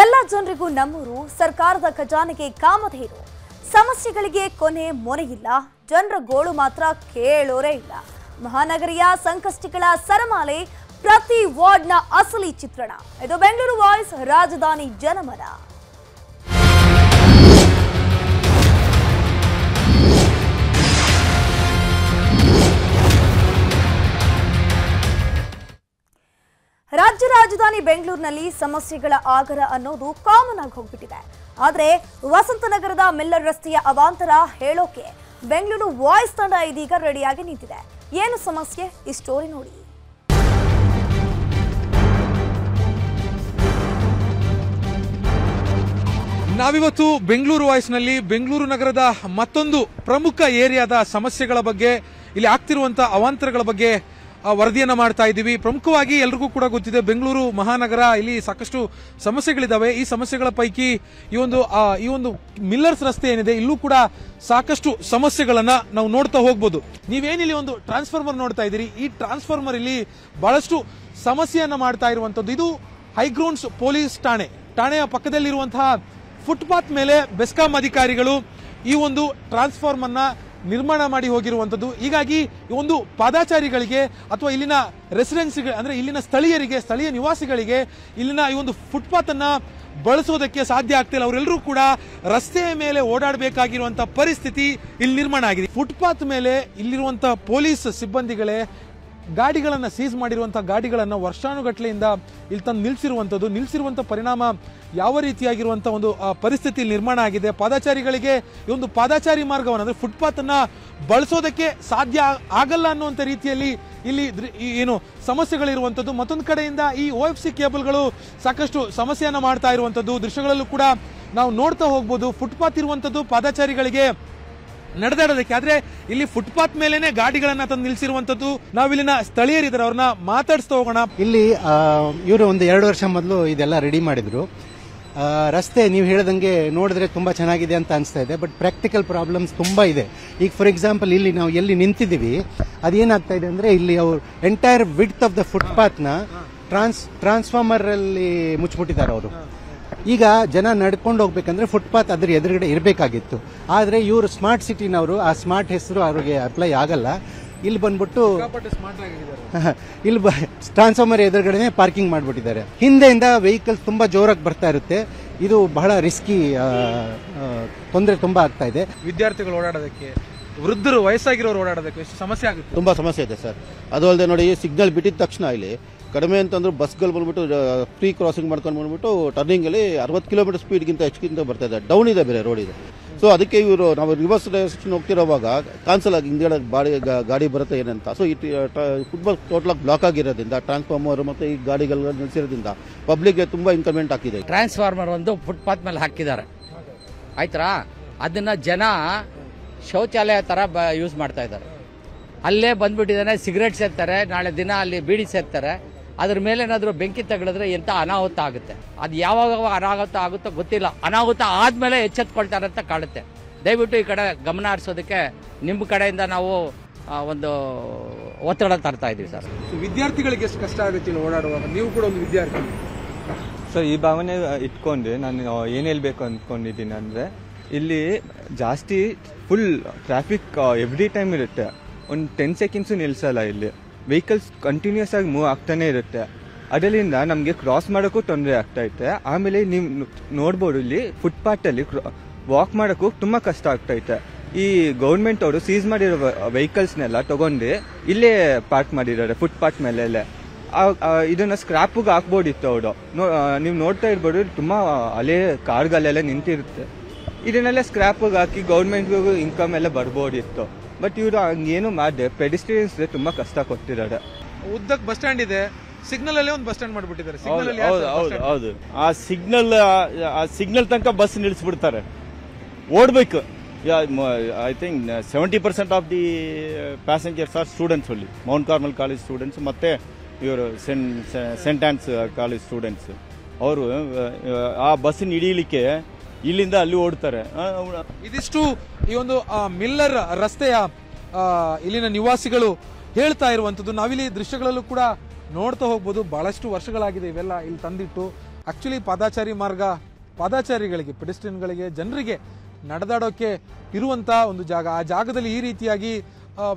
ಎಲ್ಲ ಜನರಿಗೂ ನಮ್ಮೂರು ಸರ್ಕಾರದ ಖಜಾನೆಗೆ ಕಾಮಧೇನು. ಸಮಸ್ಯೆಗಳಿಗೆ ಕೊನೆ ಮೊನೆಯಿಲ್ಲ. ಜನರ ಗೋಳು ಮಾತ್ರ ಕೇಳೋರೇ ಇಲ್ಲ. ಮಹಾನಗರಿಯ ಸಂಕಷ್ಟಿಗಳ ಸರಮಾಲೆ, ಪ್ರತಿ ವಾರ್ಡ್ನ ಅಸಲಿ ಚಿತ್ರಣ. ಇದು ಬೆಂಗಳೂರು ವಾಯ್ಸ್, ರಾಜಧಾನಿ ಜನಮನ. ರಾಜಧಾನಿ ಬೆಂಗಳೂರಿನಲ್ಲಿ ಸಮಸ್ಯೆಗಳ ಆಗರ ಅನ್ನೋದು ಕಾಮನ್ ಆಗಿ ಹೋಗ್ಬಿಟ್ಟಿದೆ. ಆದ್ರೆ ವಸಂತನಗರದ ಮಿಲ್ಲರ್ ರಸ್ತೆಯ ಅವಾಂತರ ಹೇಳೋಕೆ ಬೆಂಗಳೂರು ವಾಯ್ಸ್ ತಂಡ ಇದೀಗ ರೆಡಿಯಾಗಿ ನಿಂತಿದೆ. ಏನು ಸಮಸ್ಯೆ? ಈ ಸ್ಟೋರಿ ನೋಡಿ. ನಾವಿವತ್ತು ಬೆಂಗಳೂರು ವಾಯ್ಸ್ನಲ್ಲಿ ಬೆಂಗಳೂರು ನಗರದ ಮತ್ತೊಂದು ಪ್ರಮುಖ ಏರಿಯಾದ ಸಮಸ್ಯೆಗಳ ಬಗ್ಗೆ, ಇಲ್ಲಿ ಆಗ್ತಿರುವಂತಹ ಅವಾಂತರಗಳ ಬಗ್ಗೆ ವರದಿಯನ್ನ ಮಾಡ್ತಾ ಇದ್ದೀವಿ. ಪ್ರಮುಖವಾಗಿ ಎಲ್ರಿಗೂ ಕೂಡ ಗೊತ್ತಿದೆ, ಬೆಂಗಳೂರು ಮಹಾನಗರ ಇಲ್ಲಿ ಸಾಕಷ್ಟು ಸಮಸ್ಯೆಗಳಿದ್ದಾವೆ ಈ ಸಮಸ್ಯೆಗಳ ಪೈಕಿ ಈ ಒಂದು ಈ ಒಂದು ಮಿಲ್ಲರ್ಸ್ ರಸ್ತೆ ಏನಿದೆ, ಇಲ್ಲೂ ಕೂಡ ಸಾಕಷ್ಟು ಸಮಸ್ಯೆಗಳನ್ನ ನಾವು ನೋಡ್ತಾ ಹೋಗ್ಬೋದು. ನೀವೇನಿಲ್ಲಿ ಒಂದು ಟ್ರಾನ್ಸ್ಫಾರ್ಮರ್ ನೋಡ್ತಾ ಇದ್ದೀರಿ, ಈ ಟ್ರಾನ್ಸ್ಫಾರ್ಮರ್ ಇಲ್ಲಿ ಬಹಳಷ್ಟು ಸಮಸ್ಯೆಯನ್ನ ಮಾಡ್ತಾ ಇರುವಂತದ್ದು. ಇದು ಹೈಗ್ರೌಂಡ್ಸ್ ಪೊಲೀಸ್ ಠಾಣೆ. ಠಾಣೆಯ ಪಕ್ಕದಲ್ಲಿರುವಂತಹ ಫುಟ್ಪಾತ್ ಮೇಲೆ ಬೆಸ್ಕಾಂ ಅಧಿಕಾರಿಗಳು ಈ ಒಂದು ಟ್ರಾನ್ಸ್ಫಾರ್ಮರ್ನ ನಿರ್ಮಾಣ ಮಾಡಿ ಹೋಗಿರುವಂಥದ್ದು ಹೀಗಾಗಿ ಒಂದು ಪಾದಾಚಾರಿಗಳಿಗೆ ಅಥವಾ ಇಲ್ಲಿನ ರೆಸಿಡೆನ್ಸ್ ಅಂದರೆ ಇಲ್ಲಿನ ಸ್ಥಳೀಯರಿಗೆ, ಸ್ಥಳೀಯ ನಿವಾಸಿಗಳಿಗೆ ಇಲ್ಲಿನ ಈ ಒಂದು ಫುಟ್ಪಾತನ್ನು ಬಳಸೋದಕ್ಕೆ ಸಾಧ್ಯ ಆಗ್ತಿಲ್ಲ ಅವರೆಲ್ಲರೂ ಕೂಡ ರಸ್ತೆಯ ಮೇಲೆ ಓಡಾಡಬೇಕಾಗಿರುವಂಥ ಪರಿಸ್ಥಿತಿ ಇಲ್ಲಿ ನಿರ್ಮಾಣ ಆಗಿದೆ. ಫುಟ್ಪಾತ್ ಮೇಲೆ ಇಲ್ಲಿರುವಂಥ ಪೊಲೀಸ್ ಸಿಬ್ಬಂದಿಗಳೇ ಗಾಡಿಗಳನ್ನ ಸೀಸ್ ಮಾಡಿರುವಂಥ ಗಾಡಿಗಳನ್ನು ವರ್ಷಾನುಗಟ್ಲೆಯಿಂದ ಇಲ್ಲಿ ತಂದು ನಿಲ್ಲಿಸಿರುವಂಥದ್ದು ನಿಲ್ಲಿಸಿರುವಂಥ ಪರಿಣಾಮ ಯಾವ ರೀತಿಯಾಗಿರುವಂಥ ಒಂದು ಪರಿಸ್ಥಿತಿ ನಿರ್ಮಾಣ ಆಗಿದೆ. ಪಾದಾಚಾರಿಗಳಿಗೆ ಈ ಒಂದು ಪಾದಾಚಾರಿ ಮಾರ್ಗವನ್ನು, ಅಂದರೆ ಫುಟ್ಪಾತನ್ನು ಬಳಸೋದಕ್ಕೆ ಸಾಧ್ಯ ಆಗಲ್ಲ ಅನ್ನುವಂಥ ರೀತಿಯಲ್ಲಿ ಇಲ್ಲಿ ಏನು ಸಮಸ್ಯೆಗಳಿರುವಂಥದ್ದು ಮತ್ತೊಂದು ಕಡೆಯಿಂದ ಈ ಓ ಎಫ್ ಸಿ ಕೇಬಲ್ಗಳು ಸಾಕಷ್ಟು ಸಮಸ್ಯೆಯನ್ನು ಮಾಡ್ತಾ ಇರುವಂಥದ್ದು ದೃಶ್ಯಗಳಲ್ಲೂ ಕೂಡ ನಾವು ನೋಡ್ತಾ ಹೋಗ್ಬೋದು. ಫುಟ್ಪಾತ್ ಇರುವಂಥದ್ದು ಪಾದಾಚಾರಿಗಳಿಗೆ ನಡೆದಾಡೋದಕ್ಕೆ. ಆದ್ರೆ ಇಲ್ಲಿ ಫುಟ್ಪಾತ್ ಮೇಲೆನೆ ಗಾಡಿಗಳನ್ನ ತಂದು ನಿಲ್ಸಿರುವಂತದ್ದು ನಾವಿಲ್ಲಿನ ಸ್ಥಳೀಯರಿದ್ದಾರೆ, ಅವ್ರನ್ನ ಮಾತಾಡಿಸ್ತಾ ಹೋಗೋಣ. ಇಲ್ಲಿ ಇವರು ಒಂದು ಎರಡು ವರ್ಷ ಮೊದಲು ಇದೆಲ್ಲ ರೆಡಿ ಮಾಡಿದ್ರು. ರಸ್ತೆ ನೀವು ಹೇಳ್ದಂಗೆ ನೋಡಿದ್ರೆ ತುಂಬಾ ಚೆನ್ನಾಗಿದೆ ಅಂತ ಅನಿಸ್ತಾ ಇದೆ, ಬಟ್ ಪ್ರಾಕ್ಟಿಕಲ್ ಪ್ರಾಬ್ಲಮ್ಸ್ ತುಂಬಾ ಇದೆ. ಈಗ ಫಾರ್ ಎಕ್ಸಾಂಪಲ್ ಇಲ್ಲಿ ನಾವು ಎಲ್ಲಿ ನಿಂತಿದ್ದೀವಿ, ಅದೇನಾಗ್ತಾ ಇದೆ ಅಂದ್ರೆ ಇಲ್ಲಿ ಅವ್ರು ಎಂಟೈರ್ ವಿಡ್ತ್ ಆಫ್ ದ ಫುಟ್ಪಾತ್ನ ಟ್ರಾನ್ಸ್ ಟ್ರಾನ್ಸ್ಫಾರ್ಮರ್ ಅಲ್ಲಿ ಮುಚ್ಚಿಬಿಟ್ಟಿದ್ದಾರೆ ಅವರು. ಈಗ ಜನ ನಡ್ಕೊಂಡು ಹೋಗ್ಬೇಕಂದ್ರೆ ಫುಟ್ಪಾತ್ ಅದ್ರ ಎದುರುಗಡೆ ಇರಬೇಕಾಗಿತ್ತು. ಆದ್ರೆ ಇವರು ಸ್ಮಾರ್ಟ್ ಸಿಟಿನವರು ಆ ಸ್ಮಾರ್ಟ್ ಹೆಸರು ಅವ್ರಿಗೆ ಅಪ್ಲೈ ಆಗಲ್ಲ. ಇಲ್ಲಿ ಬಂದ್ಬಿಟ್ಟು ಇಲ್ಲಿ ಟ್ರಾನ್ಸ್ಫಾರ್ಮರ್ ಎದುರುಗಡೆ ಪಾರ್ಕಿಂಗ್ ಮಾಡಿಬಿಟ್ಟಿದ್ದಾರೆ. ಹಿಂದೆಯಿಂದ ವೆಹಿಕಲ್ಸ್ ತುಂಬಾ ಜೋರಾಗಿ ಬರ್ತಾ ಇರುತ್ತೆ. ಇದು ಬಹಳ ರಿಸ್ಕಿ ತೊಂದರೆ ತುಂಬಾ ಆಗ್ತಾ ಇದೆ. ವಿದ್ಯಾರ್ಥಿಗಳು ಓಡಾಡೋದಕ್ಕೆ ವೃದ್ಧರು ವಯಸ್ಸಾಗಿರೋರು ಓಡಾಡಬೇಕು ಎಷ್ಟು ಸಮಸ್ಯೆ ಆಗುತ್ತೆ? ತುಂಬಾ ಸಮಸ್ಯೆ ಇದೆ ಸರ್. ಅದು ಅಲ್ಲದೆ ನೋಡಿ ಸಿಗ್ನಲ್ ಬಿಟ್ಟಿದ ತಕ್ಷಣ ಇಲ್ಲಿ ಕಡಿಮೆ ಅಂತಂದ್ರೆ ಬಸ್ಗಳು ಬಂದ್ಬಿಟ್ಟು ಫ್ರೀ ಕ್ರಾಸಿಂಗ್ ಮಾಡ್ಕೊಂಡು ಬಂದ್ಬಿಟ್ಟು ಟರ್ನಿಂಗ್ ಅಲ್ಲಿ ಅರವತ್ತು ಕಿಲೋಮೀಟರ್ ಸ್ಪೀಡ್ಗಿಂತ ಹೆಚ್ಚಿಗಿಂತ ಬರ್ತಾ ಇದೆ. ಡೌನ್ ಇದೆ ಬೇರೆ ರೋಡ್ ಇದೆ. ಸೊ ಅದಕ್ಕೆ ಇವರು ನಾವು ರಿವರ್ಸ್ ಡೈರೆಕ್ಷನ್ ಹೋಗ್ತಿರೋವಾಗ ಕಾನ್ಸಲ್ ಆಗಿ ಹಿಂದೆ ಬಾಡಿ ಗಾಡಿ ಬರುತ್ತೆ ಏನಂತ. ಸೊ ಈ ಫುಟ್ಬಾಲ್ ಟೋಟಲ್ ಬ್ಲಾಕ್ ಆಗಿರೋದ್ರಿಂದ ಟ್ರಾನ್ಸ್ಫಾರ್ಮರ್ ಮತ್ತೆ ಈ ಗಾಡಿಗಳು ನಿಲ್ಸಿರೋದ್ರಿಂದ ಪಬ್ಲಿಕ್ಗೆ ತುಂಬ ಇನ್ಕಮೆಂಟ್ ಆಗಿದೆ ಟ್ರಾನ್ಸ್ಫಾರ್ಮರ್ ಒಂದು ಫುಟ್ಪಾತ್ ಮೇಲೆ ಹಾಕಿದ್ದಾರೆ. ಆಯ್ತಾ ಅದನ್ನ ಜನ ಶೌಚಾಲಯ ಥರ ಬ ಯೂಸ್ ಮಾಡ್ತಾ ಇದ್ದಾರೆ. ಅಲ್ಲೇ ಬಂದ್ಬಿಟ್ಟಿದ್ದಾನೆ ಸಿಗರೇಟ್ ಸೇರ್ತಾರೆ ನಾಳೆ ದಿನ ಅಲ್ಲಿ ಬೀಡಿ ಸೇರ್ತಾರೆ ಅದ್ರ ಮೇಲೆ ಏನಾದರೂ ಬೆಂಕಿ ತಗೊಳಿದ್ರೆ ಎಂಥ ಅನಾಹುತ ಆಗುತ್ತೆ? ಅದು ಯಾವಾಗ ಅನಾಹುತ ಆಗುತ್ತೋ ಗೊತ್ತಿಲ್ಲ. ಅನಾಹುತ ಆದಮೇಲೆ ಎಚ್ಚೆತ್ಕೊಳ್ತಾರೆ ಅಂತ ಕಾಣುತ್ತೆ ದಯವಿಟ್ಟು ಈ ಕಡೆ ಗಮನ ಹರಿಸೋದಕ್ಕೆ ನಿಮ್ಮ ಕಡೆಯಿಂದ ನಾವು ಒಂದು ಒತ್ತಡ ತರ್ತಾ ಇದ್ದೀವಿ ಸರ್. ವಿದ್ಯಾರ್ಥಿಗಳಿಗೆ ಎಷ್ಟು ಕಷ್ಟ ಆಗುತ್ತೆ ಓಡಾಡುವಾಗ? ನೀವು ಕೂಡ ಒಂದು ವಿದ್ಯಾರ್ಥಿ. ಸೊ ಈ ಭಾವನೆ ಇಟ್ಕೊಂಡು. ನಾನು ಏನು ಹೇಳ್ಬೇಕು ಅಂದ್ಕೊಂಡಿದ್ದೀನಿ ಅಂದರೆ ಇಲ್ಲಿ ಜಾಸ್ತಿ ಫುಲ್ ಟ್ರಾಫಿಕ್ ಎವ್ರಿ ಟೈಮ್ ಇರುತ್ತೆ. ಒಂದು ಟೆನ್ ಸೆಕೆಂಡ್ಸು ನಿಲ್ಲಿಸಲ್ಲ ಇಲ್ಲಿ. ವೆಹಿಕಲ್ಸ್ ಕಂಟಿನ್ಯೂಸ್ ಆಗಿ ಮೂವ್ ಆಗ್ತಾನೆ ಇರುತ್ತೆ. ಅದರಿಂದ ನಮಗೆ ಕ್ರಾಸ್ ಮಾಡೋಕ್ಕೂ ತೊಂದರೆ ಆಗ್ತೈತೆ. ಆಮೇಲೆ ನೀವು ನೋಡ್ಬೋದು ಇಲ್ಲಿ ಫುಟ್ಪಾತಲ್ಲಿ ವಾಕ್ ಮಾಡೋಕ್ಕೂ ತುಂಬ ಕಷ್ಟ ಆಗ್ತೈತೆ. ಈ ಗೌರ್ಮೆಂಟ್ ಅವರು ಸೀಸ್ ಮಾಡಿರೋ ವೆಹಿಕಲ್ಸ್ನೆಲ್ಲ ತೊಗೊಂಡು ಇಲ್ಲೇ ಪಾರ್ಕ್ ಮಾಡಿದ್ದಾರೆ ಫುಟ್ಪಾತ್ ಮೇಲೆ ಇದನ್ನು ಸ್ಕ್ರಾಪ್ಗೆ ಹಾಕ್ಬೋದಿತ್ತು ಅವರು. ನೀವು ನೋಡ್ತಾ ಇರ್ಬೋದು, ತುಂಬ ಹಳೆ ಕಾರ್ಗಳೆಲ್ಲ ನಿಂತಿರುತ್ತೆ. ಇದನ್ನೆಲ್ಲ ಸ್ಕ್ರಾಪ್ಗೆ ಹಾಕಿ ಗೌರ್ಮೆಂಟ್ಗೂ ಇನ್ಕಮ್ ಎಲ್ಲ ಬರ್ಬೋದಿತ್ತು. ಬಟ್ ಇವರು ಹಂಗೇನು ಮಾಡಿದೆ ಪೆಡಿಸ್ಟ್ರಿಯನ್ಸ್ ತುಂಬಾ ಕಷ್ಟ ಕೊಟ್ಟಿದ್ದಾರೆ. ಉದ್ದಕ್ಕೆ ಬಸ್ ಸ್ಟ್ಯಾಂಡ್ ಇದೆ ಸಿಗ್ನಲ್ ಅಲ್ಲೇ ಒಂದು ಬಸ್ ಸ್ಟ್ಯಾಂಡ್ ಮಾಡ್ಬಿಟ್ಟಿದ್ದಾರೆ. ಸಿಗ್ನಲ್ ಅಲ್ಲಿ ಹೌದು ಹೌದು ಹೌದು. ಆ ಸಿಗ್ನಲ್ ಆ ಸಿಗ್ನಲ್ ತನಕ ಬಸ್ ನಿಲ್ಲಿಸ್ಬಿಡ್ತಾರೆ ಓಡ್ಬೇಕು. I think seventy percent of the passengers are students ಅಲ್ಲಿ ಮೌಂಟ್ ಕಾರ್ಮಲ್ ಕಾಲೇಜ್ ಸ್ಟೂಡೆಂಟ್ಸ್ ಮತ್ತೆ ಇವರು ಸೆಂಟ್ ಆನ್ಸ್ ಕಾಲೇಜ್ ಸ್ಟೂಡೆಂಟ್ಸ್ ಅವರು ಆ ಬಸ್ ಹಿಡೀಲಿಕ್ಕೆ ಇಲ್ಲಿಂದ ಅಲ್ಲಿ ಓಡ್ತಾರೆ. ಇದಿಷ್ಟು ಈ ಒಂದು ಮಿಲ್ಲರ್ ರಸ್ತೆಯ ಇಲ್ಲಿನ ನಿವಾಸಿಗಳು ಹೇಳ್ತಾ ಇರುವಂತದ್ದು ನಾವಿಲ್ಲಿ ದೃಶ್ಯಗಳಲ್ಲೂ ಕೂಡ ನೋಡ್ತಾ ಹೋಗ್ಬೋದು. ಬಹಳಷ್ಟು ವರ್ಷಗಳಾಗಿದೆ ಇವೆಲ್ಲ ಇಲ್ಲಿ ತಂದಿಟ್ಟು. ಆಕ್ಚುಲಿ ಪಾದಾಚಾರಿ ಮಾರ್ಗ, ಪಾದಾಚಾರಿಗಳಿಗೆ ಪೆಡಿಸ್ಟ್ರಿಯನ್ಗಳಿಗೆ ಜನರಿಗೆ ನಡೆದಾಡೋಕೆ ಇರುವಂತ ಒಂದು ಜಾಗ. ಆ ಜಾಗದಲ್ಲಿ ಈ ರೀತಿಯಾಗಿ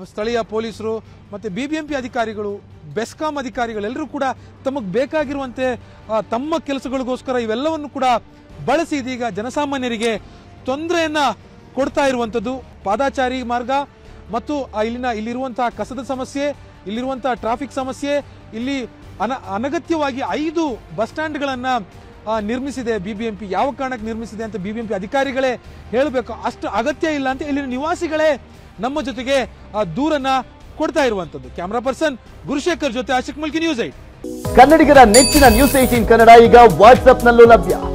ಸ್ಥಳೀಯ ಪೊಲೀಸರು ಮತ್ತೆ ಬಿ ಬಿ ಎಂ ಪಿ ಅಧಿಕಾರಿಗಳು, ಬೆಸ್ಕಾಂ ಅಧಿಕಾರಿಗಳೆಲ್ಲರೂ ಕೂಡ ತಮಗೆ ಬೇಕಾಗಿರುವಂತೆ ತಮ್ಮ ಕೆಲಸಗಳಿಗೋಸ್ಕರ ಇವೆಲ್ಲವನ್ನು ಕೂಡ ಬಳಸಿ ಇದೀಗ ಜನಸಾಮಾನ್ಯರಿಗೆ ತೊಂದರೆಯನ್ನ ಕೊಡ್ತಾ ಇರುವಂಥದ್ದು ಪಾದಾಚಾರಿ ಮಾರ್ಗ ಮತ್ತು ಇಲ್ಲಿನ ಇಲ್ಲಿರುವಂತಹ ಕಸದ ಸಮಸ್ಯೆ ಇಲ್ಲಿರುವಂತಹ ಟ್ರಾಫಿಕ್ ಸಮಸ್ಯೆ, ಇಲ್ಲಿ ಅನ ಅನಗತ್ಯವಾಗಿ ಐದು ಬಸ್ ಸ್ಟ್ಯಾಂಡ್ಗಳನ್ನ ಬಿ ಎಂ ಪಿ ಯಾವ ಕಾರಣಕ್ಕೆ ನಿರ್ಮಿಸಿದೆ ಅಂತ ಬಿ ಬಿ ಎಂ ಪಿ ಅಧಿಕಾರಿಗಳೇ ಹೇಳಬೇಕು. ಅಷ್ಟು ಅಗತ್ಯ ಇಲ್ಲ ಅಂತ ಇಲ್ಲಿನ ನಿವಾಸಿಗಳೇ ನಮ್ಮ ಜೊತೆಗೆ, ಆ, ದೂರನ್ನ ಕೊಡ್ತಾ ಇರುವಂತದ್ದು. ಕ್ಯಾಮರಾ ಪರ್ಸನ್ ಗುರುಶೇಖರ್ ಜೊತೆ ಆಶಿಕ್ ಮಲ್ಕಿ ನ್ಯೂಸ್ ಐಟ್ ಕನ್ನಡಿಗರ ನೆಚ್ಚಿನ ನ್ಯೂಸ್ ಏಟೀನ್ ಕನ್ನಡ ಈಗ ವಾಟ್ಸ್ಆಪ್ನಲ್ಲೂ ಲಭ್ಯ.